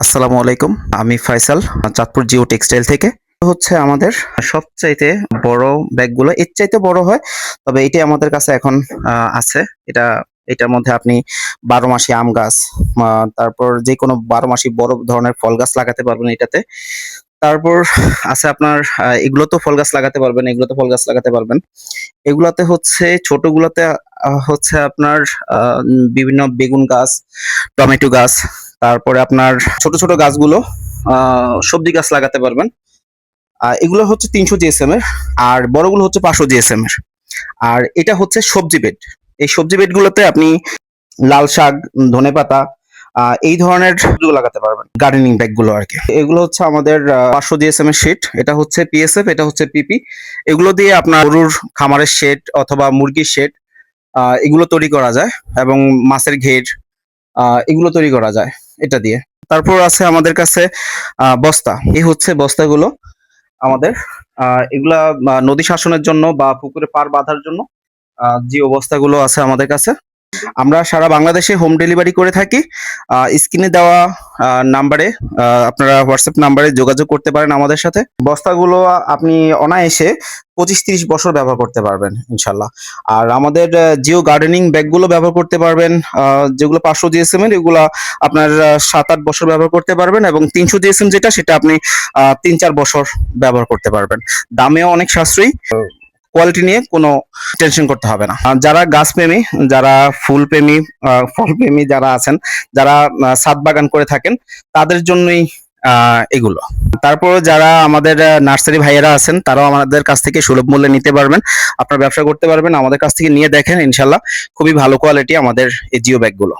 আসসালামু আলাইকুম। আমি ফয়সাল চাঁদপুর জিও টেক্সটাইল থেকে। হচ্ছে আমাদের সবচাইতে বড় ব্যাগগুলো। এর চাইতে বড় হয়, তবে এটাই আমাদের কাছে এখন আছে। এটা, এটার মধ্যে আপনি বারো মাসি আম গাছ তারপর যে কোনো বারো মাসি বড় ধরনের ফল গাছ লাগাতে পারবেন এটাতে। তারপর আছে আপনার এগুলো তো ফল গাছ লাগাতে পারবেন, এগুলো তো ফল গাছ লাগাতে পারবেন। এগুলাতে হচ্ছে, ছোটগুলোতে হচ্ছে আপনার বিভিন্ন বেগুন গাছ, টমেটো গাছ তারপরে আপনার ছোট ছোট গাছগুলো সবজি গাছ লাগাতে পারবেন। এগুলো হচ্ছে তিনশো জিএসএম এর, আর বড়গুলো হচ্ছে পাঁচশো জিএসএম এর। আর এটা হচ্ছে সবজি বেড এই সবজি বেড গুলোতে আপনি লাল শাক, ধনে পাতা এই ধরনের লাগাতে পারবেন গার্ডেনিং ব্যাগগুলো আর কি। এগুলো হচ্ছে আমাদের পাঁচশো জিএসএম এর শেড এটা হচ্ছে পিএসএফ এটা হচ্ছে পিপি এগুলো দিয়ে আপনার গরুর খামারের শেড অথবা মুরগির শেড এগুলো তৈরি করা যায় এবং মাছের ঘের এগুলো তৈরি করা যায় এটা দিয়ে। তারপর আছে আমাদের কাছে বস্তা। এই হচ্ছে বস্তাগুলো আমাদের। এগুলা নদী শাসনের জন্য বা পুকুরে পার বাঁধার জন্য যে অবস্থাগুলো আছে আমাদের কাছে। আমরা সারা বাংলাদেশে হোম ডেলিভারি করে থাকি। স্ক্রিনে দেওয়া নাম্বারে আপনারা হোয়াটসঅ্যাপ নাম্বারে যোগাযোগ করতে পারেন আমাদের সাথে। বস্তাগুলো আপনি অনায়াসে পঁচিশ তিরিশ বছর ব্যবহার করতে পারবেন ইনশাল্লাহ আর আমাদের জিও গার্ডেনিং ব্যাগগুলো ব্যবহার করতে পারবেন যেগুলো পাঁচশো জিএসএম এর, এগুলো আপনার সাত আট বছর ব্যবহার করতে পারবেন এবং তিনশো জিএসএম যেটা, সেটা আপনি তিন চার বছর ব্যবহার করতে পারবেন। দামেও অনেক সাশ্রয়ী। কোয়ালিটি নিয়ে কোনো টেনশন করতে হবে না। যারা গাছ প্রেমী, যারা ফুল প্রেমী ফল প্রেমী যারা আছেন, যারা ছাদ বাগান করে থাকেন, তাদের জন্যই এগুলো। তারপর যারা আমাদের নার্সারি ভাইয়েরা আছেন, তারাও আমাদের কাছ থেকে সুলভ মূল্যে নিতে পারবেন, আপনার ব্যবসা করতে পারবেন, আমাদের কাছ থেকে নিয়ে দেখেন, ইনশাল্লাহ, খুবই ভালো কোয়ালিটি আমাদের এই জিও ব্যাগগুলো